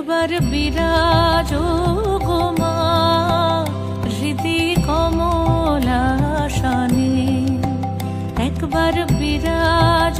একবার বিরাজ গোমা হৃদি একবার বিরাজ